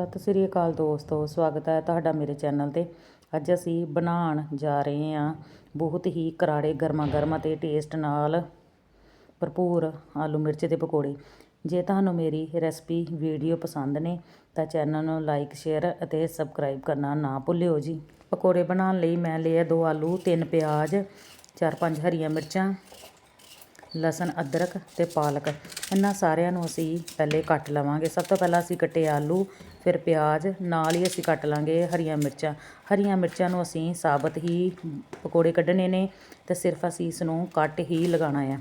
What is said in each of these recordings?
ਸਤਿ ਸ੍ਰੀ ਅਕਾਲ ਦੋਸਤੋ, ਸਵਾਗਤ ਹੈ ਤੁਹਾਡਾ ਮੇਰੇ ਚੈਨਲ ਤੇ। ਅੱਜ ਅਸੀਂ ਬਣਾਉਣ ਜਾ ਰਹੇ ਹਾਂ ਬਹੁਤ ਹੀ ਕਰਾੜੇ ਗਰਮਾ ਗਰਮ ਅਤੇ ਟੇਸਟ ਨਾਲ ਭਰਪੂਰ ਆਲੂ ਮਿਰਚ ਦੇ ਪਕੌੜੇ। ਜੇ ਤੁਹਾਨੂੰ ਮੇਰੀ ਰੈਸਪੀ ਵੀਡੀਓ ਪਸੰਦ ਨੇ, ਤਾਂ ਚੈਨਲ ਨੂੰ ਲਾਈਕ, ਸ਼ੇਅਰ ਅਤੇ ਸਬਸਕ੍ਰਾਈਬ ਕਰਨਾ ਨਾ ਭੁੱਲਿਓ ਜੀ। ਪਕੌੜੇ ਬਣਾਉਣ ਲਈ ਮੈਂ ਲਿਆ ਦੋ ਆਲੂ, ਤਿੰਨ ਪਿਆਜ਼ ਚਾਰ ਪੰਜ ਹਰੀਆਂ ਮਿਰਚਾਂ ਲਸਣ, ਅਦਰਕ ਤੇ ਪਾਲਕ। ਇਹਨਾਂ ਸਾਰਿਆਂ ਨੂੰ ਅਸੀਂ ਪਹਿਲੇ ਕੱਟ ਲਵਾਂਗੇ। ਸਭ ਤੋਂ ਪਹਿਲਾਂ ਅਸੀਂ ਕੱਟੇ ਆਲੂ, ਫਿਰ ਪਿਆਜ਼, ਨਾਲ ਹੀ ਅਸੀਂ ਕੱਟ ਲਾਂਗੇ ਹਰੀਆਂ ਮਿਰਚਾਂ। ਹਰੀਆਂ ਮਿਰਚਾਂ ਨੂੰ ਅਸੀਂ ਸਾਬਤ ਹੀ ਪਕੌੜੇ ਕੱਢਣੇ ਨੇ ਤੇ ਸਿਰਫ ਅਸੀਂ ਇਸ ਨੂੰ ਕੱਟ ਹੀ ਲਗਾਉਣਾ ਹੈ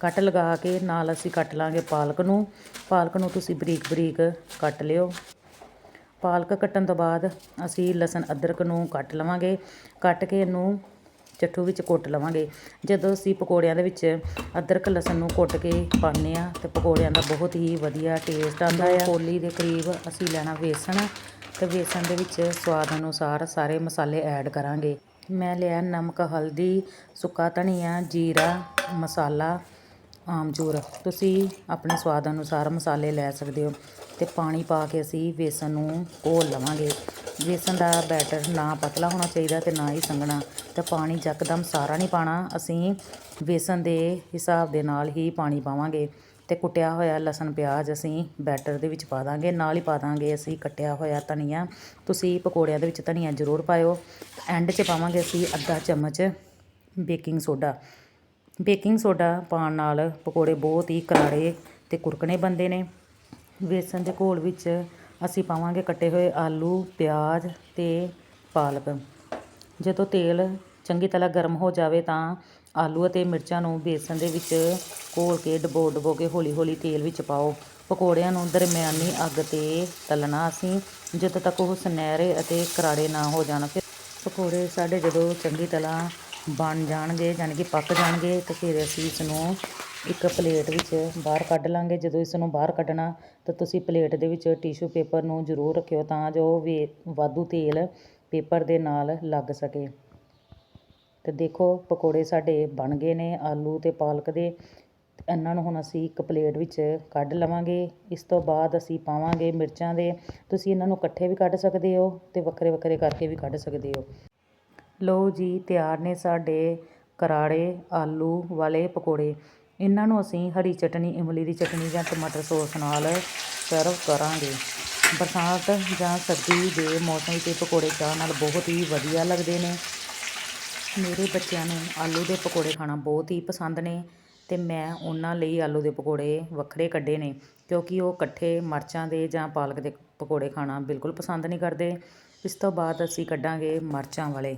ਕੱਟ ਲਗਾ ਕੇ ਨਾਲ ਅਸੀਂ ਕੱਟ ਲਾਂਗੇ ਪਾਲਕ ਨੂੰ। ਪਾਲਕ ਨੂੰ ਤੁਸੀਂ ਬਰੀਕ ਬਰੀਕ ਕੱਟ ਲਿਓ। ਪਾਲਕ ਕੱਟਣ ਤੋਂ ਬਾਅਦ ਅਸੀਂ ਲਸਣ, ਅਦਰਕ ਨੂੰ ਕੱਟ ਲਵਾਂਗੇ। ਕੱਟ ਕੇ ਇਹਨੂੰ ਚੱਠੂ ਵਿੱਚ ਕੁੱਟ ਲਵਾਂਗੇ। ਜਦੋਂ ਅਸੀਂ ਪਕੌੜਿਆਂ ਦੇ ਵਿੱਚ ਅਦਰਕ ਲਸਣ ਨੂੰ ਕੁੱਟ ਕੇ ਪਾਉਂਦੇ ਆ ਤੇ ਪਕੌੜਿਆਂ ਦਾ ਬਹੁਤ ਹੀ ਵਧੀਆ ਟੇਸਟ ਆਉਂਦਾ ਹੈ ਕੋਲੀ ਦੇ ਕਰੀਬ ਅਸੀਂ ਲੈਣਾ ਵੇਸਣ ਤੇ ਵੇਸਣ ਦੇ ਵਿੱਚ ਸਵਾਦ ਅਨੁਸਾਰ ਸਾਰੇ ਮਸਾਲੇ ਐਡ ਕਰਾਂਗੇ। ਮੈਂ ਲਿਆ ਨਮਕ ਹਲਦੀ ਸੁੱਕਾ ਧਨੀਆ ਜੀਰਾ ਮਸਾਲਾ ਆਮਚੂਰ ਤੁਸੀਂ ਆਪਣੇ ਸਵਾਦ ਅਨੁਸਾਰ ਮਸਾਲੇ ਲੈ ਸਕਦੇ ਹੋ ਤੇ ਪਾਣੀ ਪਾ ਕੇ ਅਸੀਂ ਵੇਸਣ ਨੂੰ ਘੋਲ ਲਵਾਂਗੇ। ਵੇਸਣ ਦਾ ਬੈਟਰ ਨਾ ਪਤਲਾ ਹੋਣਾ ਚਾਹੀਦਾ ਤੇ ਨਾ ਹੀ ਸੰਘਣਾ। ਤੇ ਪਾਣੀ ਯਕਦਮ ਸਾਰਾ ਨਹੀਂ ਪਾਣਾ। ਅਸੀਂ ਵੇਸਣ ਦੇ ਹਿਸਾਬ ਦੇ ਨਾਲ ਹੀ ਪਾਣੀ ਪਾਵਾਂਗੇ ਤੇ ਕੁੱਟਿਆ ਹੋਇਆ ਲਸਣ ਪਿਆਜ਼ ਅਸੀਂ ਬੈਟਰ ਦੇ ਵਿੱਚ ਪਾ ਦਾਂਗੇ। ਨਾਲ ਹੀ ਪਾ ਦਾਂਗੇ ਅਸੀਂ ਕੱਟਿਆ ਹੋਇਆ ਧਨੀਆ। ਤੁਸੀਂ ਪਕੌੜਿਆਂ ਦੇ ਵਿੱਚ ਧਨੀਆ ਜ਼ਰੂਰ ਪਾਇਓ। ਐਂਡ 'ਚ ਪਾਵਾਂਗੇ ਅਸੀਂ ਅੱਧਾ ਚਮਚ ਬੇਕਿੰਗ ਸੋਡਾ। ਬੇਕਿੰਗ ਸੋਡਾ ਪਾਉਣ ਨਾਲ ਪਕੌੜੇ ਬਹੁਤ ਹੀ ਕਰਾੜੇ ਤੇ ਕੁਰਕਣੇ ਬਣਦੇ ਨੇ। ਵੇਸਣ ਦੇ ਘੋਲ ਵਿੱਚ ਅਸੀਂ ਪਾਵਾਂਗੇ ਕੱਟੇ ਹੋਏ ਆਲੂ, ਪਿਆਜ਼ ਤੇ ਪਾਲਕ। ਜਦੋਂ ਤੇਲ ਚੰਗੀ ਤਰ੍ਹਾਂ ਗਰਮ ਹੋ ਜਾਵੇ ਤਾਂ ਆਲੂ ਅਤੇ ਮਿਰਚਾਂ ਨੂੰ ਬੇਸਣ ਦੇ ਵਿੱਚ ਘੋਲ ਕੇ ਡਬੋ ਡਬੋ ਕੇ ਹੌਲੀ ਹੌਲੀ ਤੇਲ ਵਿੱਚ ਪਾਓ। ਪਕੌੜਿਆਂ ਨੂੰ ਦਰਮਿਆਨੀ ਅੱਗ ਤੇ ਤਲਣਾ ਅਸੀਂ ਜਦੋਂ ਤੱਕ ਉਹ ਸੁਨਹਿਰੇ ਅਤੇ ਕਰਾੜੇ ਨਾ ਹੋ ਜਾਣ। ਫਿਰ ਪਕੌੜੇ ਸਾਡੇ ਜਦੋਂ ਚੰਗੀ ਤਰ੍ਹਾਂ ਬਣ ਜਾਣਗੇ ਯਾਨੀ ਕਿ ਪੱਕ ਜਾਣਗੇ ਤਾਂ ਫਿਰ ਅਸੀਂ ਇਸ ਨੂੰ ਇੱਕ ਪਲੇਟ ਵਿੱਚ ਬਾਹਰ ਕੱਢ ਲਾਂਗੇ। ਜਦੋਂ ਇਸ ਨੂੰ ਬਾਹਰ ਕੱਢਣਾ, ਤਾਂ ਤੁਸੀਂ ਪਲੇਟ ਦੇ ਵਿੱਚ ਟਿਸ਼ੂ ਪੇਪਰ ਨੂੰ ਜ਼ਰੂਰ ਰੱਖਿਓ ਤਾਂ ਜੋ ਵੇ ਵਾਧੂ ਤੇਲ ਪੇਪਰ ਦੇ ਨਾਲ ਲੱਗ ਸਕੇ। ਤੇ ਦੇਖੋ, ਪਕੌੜੇ ਸਾਡੇ ਬਣ ਗਏ ਨੇ, ਆਲੂ ਤੇ ਪਾਲਕ ਦੇ। ਇਹਨਾਂ ਨੂੰ ਹੁਣ ਅਸੀਂ ਇੱਕ ਪਲੇਟ ਵਿੱਚ ਕੱਢ ਲਵਾਂਗੇ। ਇਸ ਤੋਂ ਬਾਅਦ ਅਸੀਂ ਪਾਵਾਂਗੇ ਮਿਰਚਾਂ ਦੇ। ਤੁਸੀਂ ਇਹਨਾਂ ਨੂੰ ਇਕੱਠੇ ਵੀ ਕੱਢ ਸਕਦੇ ਹੋ ਤੇ ਵੱਖਰੇ ਵੱਖਰੇ ਕਰਕੇ ਵੀ ਕੱਢ ਸਕਦੇ ਹੋ। ਲਓ ਜੀ, ਤਿਆਰ ਨੇ ਸਾਡੇ ਕਰਾੜੇ, ਆਲੂ ਵਾਲੇ ਪਕੌੜੇ। ਇਹਨਾਂ ਨੂੰ ਅਸੀਂ ਹਰੀ ਚਟਨੀ ਇਮਲੀ ਦੀ ਚਟਨੀ ਜਾਂ ਟਮਾਟਰ ਸੌਸ ਨਾਲ ਸਰਵ ਕਰਾਂਗੇ। ਬਰਸਾਤ ਜਾਂ ਸਰਦੀ ਦੇ ਮੌਸਮ ਵਿੱਚ ਪਕੌੜੇ ਚਾਹ ਨਾਲ ਬਹੁਤ ਹੀ ਵਧੀਆ ਲੱਗਦੇ ਨੇ। ਮੇਰੇ ਬੱਚਿਆਂ ਨੂੰ ਆਲੂ ਦੇ ਪਕੌੜੇ ਖਾਣਾ ਬਹੁਤ ਹੀ ਪਸੰਦ ਨੇ ਤੇ ਮੈਂ ਉਹਨਾਂ ਲਈ ਆਲੂ ਦੇ ਪਕੌੜੇ ਵੱਖਰੇ ਕੱਢੇ ਨੇ ਕਿਉਂਕਿ ਉਹ ਇਕੱਠੇ ਮਿਰਚਾਂ ਦੇ ਜਾਂ ਪਾਲਕ ਦੇ ਪਕੌੜੇ ਖਾਣਾ ਬਿਲਕੁਲ ਪਸੰਦ ਨਹੀਂ ਕਰਦੇ। ਇਸ ਤੋਂ ਬਾਅਦ ਅਸੀਂ ਕੱਢਾਂਗੇ ਮਿਰਚਾਂ ਵਾਲੇ।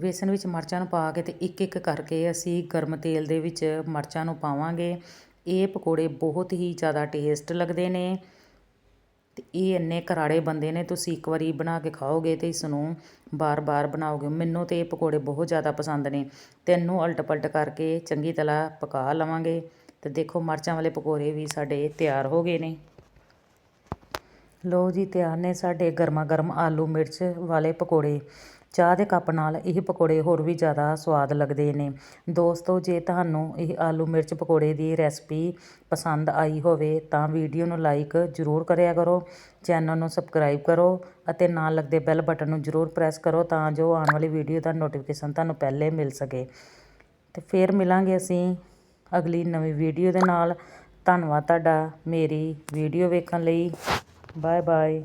ਬੇਸਨ ਵਿੱਚ ਮਿਰਚਾਂ ਨੂੰ ਪਾ ਕੇ ਅਤੇ ਇੱਕ ਇੱਕ ਕਰਕੇ ਅਸੀਂ ਗਰਮ ਤੇਲ ਦੇ ਵਿੱਚ ਮਿਰਚਾਂ ਨੂੰ ਪਾਵਾਂਗੇ। ਇਹ ਪਕੌੜੇ ਬਹੁਤ ਹੀ ਜ਼ਿਆਦਾ ਟੇਸਟ ਲੱਗਦੇ ਨੇ ਤੇ ਇਹ ਇੰਨੇ ਕਰਾੜੇ ਬੰਦੇ ਨੇ, ਤੁਸੀਂ ਇੱਕ ਵਾਰੀ ਬਣਾ ਕੇ ਖਾਓਗੇ ਤੇ ਇਸ ਨੂੰ ਬਾਰ-ਬਾਰ ਬਣਾਓਗੇ। ਮੈਨੂੰ ਤੇ ਇਹ ਪਕੌੜੇ ਬਹੁਤ ਜ਼ਿਆਦਾ ਪਸੰਦ ਨੇ। ਤੇ ਇਹਨੂੰ ਅਲਟ ਪਲਟ ਕਰਕੇ ਚੰਗੀ ਤਰ੍ਹਾਂ ਪਕਾ ਲਵਾਂਗੇ ਤੇ ਦੇਖੋ ਮਿਰਚਾਂ ਵਾਲੇ ਪਕੌੜੇ ਵੀ ਸਾਡੇ ਤਿਆਰ ਹੋ ਗਏ ਨੇ। ਲੋ ਜੀ, ਤਿਆਰ ਨੇ ਸਾਡੇ ਗਰਮਾ ਗਰਮ ਆਲੂ ਮਿਰਚ ਵਾਲੇ ਪਕੌੜੇ। ਚਾਹ ਦੇ ਕੱਪ ਨਾਲ ਇਹ ਪਕੌੜੇ ਹੋਰ ਵੀ ਜ਼ਿਆਦਾ ਸਵਾਦ ਲੱਗਦੇ ਨੇ। ਦੋਸਤੋ, ਜੇ ਤੁਹਾਨੂੰ ਇਹ ਆਲੂ ਮਿਰਚ ਪਕੌੜੇ ਦੀ ਰੈਸਪੀ ਪਸੰਦ ਆਈ ਹੋਵੇ, ਤਾਂ ਵੀਡੀਓ ਨੂੰ ਲਾਈਕ ਜ਼ਰੂਰ ਕਰਿਆ ਕਰੋ, ਚੈਨਲ ਨੂੰ ਸਬਸਕ੍ਰਾਈਬ ਕਰੋ ਅਤੇ ਨਾਲ ਲੱਗਦੇ ਬੈਲ ਬਟਨ ਨੂੰ ਜ਼ਰੂਰ ਪ੍ਰੈਸ ਕਰੋ ਤਾਂ ਜੋ ਆਉਣ ਵਾਲੀ ਵੀਡੀਓ ਦਾ ਨੋਟੀਫਿਕੇਸ਼ਨ ਤੁਹਾਨੂੰ ਪਹਿਲੇ ਮਿਲ ਸਕੇ। ਤੇ ਫਿਰ ਮਿਲਾਂਗੇ ਅਸੀਂ ਅਗਲੀ ਨਵੀਂ ਵੀਡੀਓ ਦੇ ਨਾਲ। ਧੰਨਵਾਦ ਤੁਹਾਡਾ ਮੇਰੀ ਵੀਡੀਓ ਵੇਖਣ ਲਈ। Bye bye